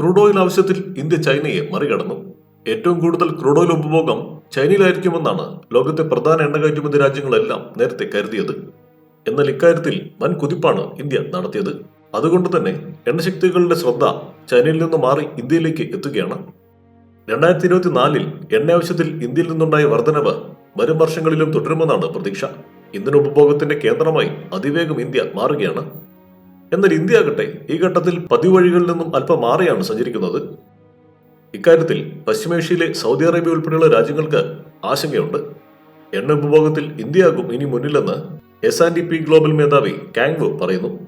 Crude oil ആവശ്യത്തിൽ India ചൈനയെ മറികടന്നു. ഏറ്റവും കൂടുതൽ ക്രൂഡ് ഓയിൽ ഉപഭോഗം ചൈനയിലായിരിക്കുമെന്നാണ് ലോകത്തെ പ്രധാന എണ്ണ കയറ്റുമതി രാജ്യങ്ങളെല്ലാം നേരത്തെ കരുതിയത്. എന്നാൽ ഇക്കാര്യത്തിൽ വൻ കുതിപ്പാണ് ഇന്ത്യ നടത്തിയത്. അതുകൊണ്ട് തന്നെ എണ്ണശക്തികളുടെ ശ്രദ്ധ ചൈനയിൽ നിന്ന് മാറി ഇന്ത്യയിലേക്ക് എത്തുകയാണ്. രണ്ടായിരത്തി ഇരുപത്തിനാലിൽ എണ്ണ ആവശ്യത്തിൽ ഇന്ത്യയിൽ നിന്നുണ്ടായ വർധനവ് വരും വർഷങ്ങളിലും തുടരുമെന്നാണ് പ്രതീക്ഷ. ഇന്ധന ഉപഭോഗത്തിന്റെ കേന്ദ്രമായി അതിവേഗം ഇന്ത്യ മാറുകയാണ്. എന്നാൽ ഇന്ത്യ ആകട്ടെ ഈ ഘട്ടത്തിൽ പതിവഴികളിൽ നിന്നും അല്പം മാറിയാണ് സഞ്ചരിക്കുന്നത്. ഇക്കാര്യത്തിൽ പശ്ചിമേഷ്യയിലെ സൗദി അറേബ്യ ഉൾപ്പെടെയുള്ള രാജ്യങ്ങൾക്ക് ആശങ്കയുണ്ട്. എണ്ണ ഉപഭോഗത്തിൽ ഇന്ത്യയാകും ഇനി മുന്നിലെന്ന് S and D P global മേധാവി കാങ്വു പറയുന്നു.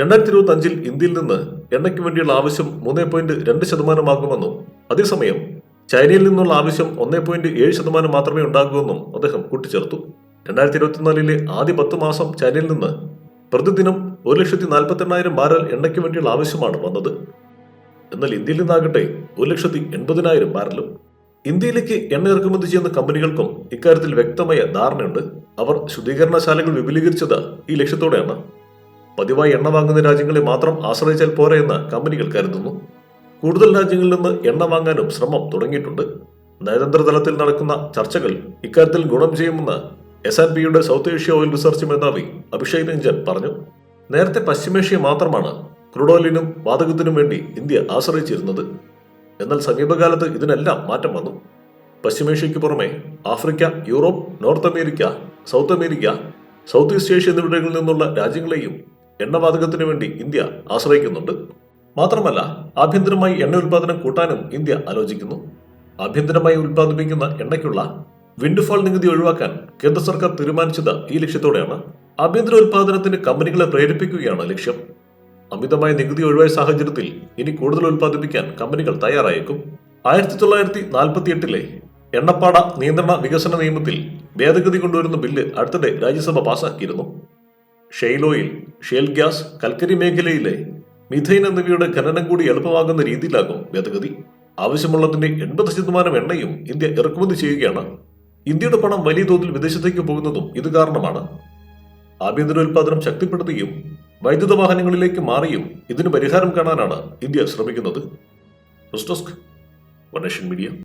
രണ്ടായിരത്തി ഇരുപത്തി അഞ്ചിൽ ഇന്ത്യയിൽ നിന്ന് എണ്ണയ്ക്ക് വേണ്ടിയുള്ള ആവശ്യം മൂന്ന് പോയിന്റ് രണ്ട് ശതമാനമാകുമെന്നും അതേസമയം ചൈനയിൽ നിന്നുള്ള ആവശ്യം ഒന്നേ പോയിന്റ് ഏഴ് ശതമാനം മാത്രമേ ഉണ്ടാകൂവെന്നും അദ്ദേഹം കൂട്ടിച്ചേർത്തു. രണ്ടായിരത്തി ഇരുപത്തിനാലിലെ ആദ്യ പത്ത് മാസം ചൈനയിൽ നിന്ന് പ്രതിദിനം ഒരു ലക്ഷത്തി നാൽപ്പത്തി എണ്ണായിരം ബാരൽ എണ്ണയ്ക്ക് വേണ്ടിയുള്ള ആവശ്യമാണ് വന്നത്. എന്നാൽ ഇന്ത്യയിൽ നിന്നാകട്ടെ ഒരു ലക്ഷത്തി എൺപതിനായിരം ബാരലും ഇന്ത്യയിലേക്ക് എണ്ണ ഇറക്കുമതി ചെയ്യുന്ന കമ്പനികൾക്കും ഇക്കാര്യത്തിൽ വ്യക്തമായ ധാരണയുണ്ട്. അവർ ശുദ്ധീകരണശാലകൾ വിപുലീകരിച്ചത് ഈ ലക്ഷ്യത്തോടെയാണ്. പതിവായി എണ്ണ വാങ്ങുന്ന രാജ്യങ്ങളെ മാത്രം ആശ്രയിച്ചാൽ പോരെ എന്ന് കമ്പനികൾ കരുതുന്നു. കൂടുതൽ രാജ്യങ്ങളിൽ നിന്ന് എണ്ണ വാങ്ങാനും ശ്രമം തുടങ്ങിയിട്ടുണ്ട്. നയതന്ത്ര തലത്തിൽ നടക്കുന്ന ചർച്ചകൾ ഇക്കാര്യത്തിൽ ഗുണം ചെയ്യുമെന്ന് എസ് ആൻഡ് പിയുടെ സൗത്ത് ഏഷ്യ ഓയിൽ റിസർച്ച് മേധാവി അഭിഷേക് രഞ്ജൻ പറഞ്ഞു നേരത്തെ പശ്ചിമേഷ്യ മാത്രമാണ് ക്രൂഡ് ഓയിലിനും വാതകത്തിനും വേണ്ടി ഇന്ത്യ ആശ്രയിച്ചിരുന്നത്. എന്നാൽ സമീപകാലത്ത് ഇതിനെല്ലാം മാറ്റം വന്നു. പശ്ചിമേഷ്യയ്ക്ക് പുറമെ Africa Europe North America South America South East Asia എന്നിവിടങ്ങളിൽ നിന്നുള്ള രാജ്യങ്ങളെയും എണ്ണവാതകത്തിനു വേണ്ടി ഇന്ത്യ ആശ്രയിക്കുന്നുണ്ട്. മാത്രമല്ല ആഭ്യന്തരമായി എണ്ണ ഉൽപാദനം കൂട്ടാനും ഇന്ത്യ ആലോചിക്കുന്നു. ആഭ്യന്തരമായി ഉൽപ്പാദിപ്പിക്കുന്ന എണ്ണയ്ക്കുള്ള വിൻഡ്ഫാൾ നികുതി ഒഴിവാക്കാൻ കേന്ദ്ര സർക്കാർ തീരുമാനിച്ചത് ഈ ലക്ഷ്യത്തോടെയാണ്. ആഭ്യന്തര ഉൽപാദനത്തിന് കമ്പനികളെ പ്രേരിപ്പിക്കുകയാണ് ലക്ഷ്യം. അമിതമായ നികുതി ഒഴിവായ സാഹചര്യത്തിൽ ഇനി കൂടുതൽ ഉൽപ്പാദിപ്പിക്കാൻ കമ്പനികൾ തയ്യാറായേക്കും. ആയിരത്തി തൊള്ളായിരത്തി നാൽപ്പത്തി എട്ടിലെ എണ്ണപ്പാട നിയന്ത്രണ വികസന നിയമത്തിൽ ഭേദഗതി കൊണ്ടുവരുന്ന ബില്ല് അടുത്തിടെ രാജ്യസഭ പാസാക്കിയിരുന്നു. ഷെയിൽ ഓയിൽ ഷെയിൽ ഗ്യാസ് കൽക്കരി മേഖലയിലെ മിഥൈൻ എന്നിവയുടെ ഖനനം കൂടി എളുപ്പമാകുന്ന രീതിയിലാകും ഭേദഗതി. ആവശ്യമുള്ളതിന്റെ എൺപത് ശതമാനം എണ്ണയും ഇന്ത്യ ഇറക്കുമതി ചെയ്യുകയാണ്. ഇന്ത്യയുടെ പണം വലിയ തോതിൽ വിദേശത്തേക്ക് പോകുന്നതും ഇത് കാരണമാണ്. ആഭ്യന്തര ഉൽപാദനം ശക്തിപ്പെടുത്തുകയും വൈദ്യുത വാഹനങ്ങളിലേക്ക് മാറിയും ഇതിന് പരിഹാരം കാണാനാണ് ഇന്ത്യ ശ്രമിക്കുന്നത്. മീഡിയ.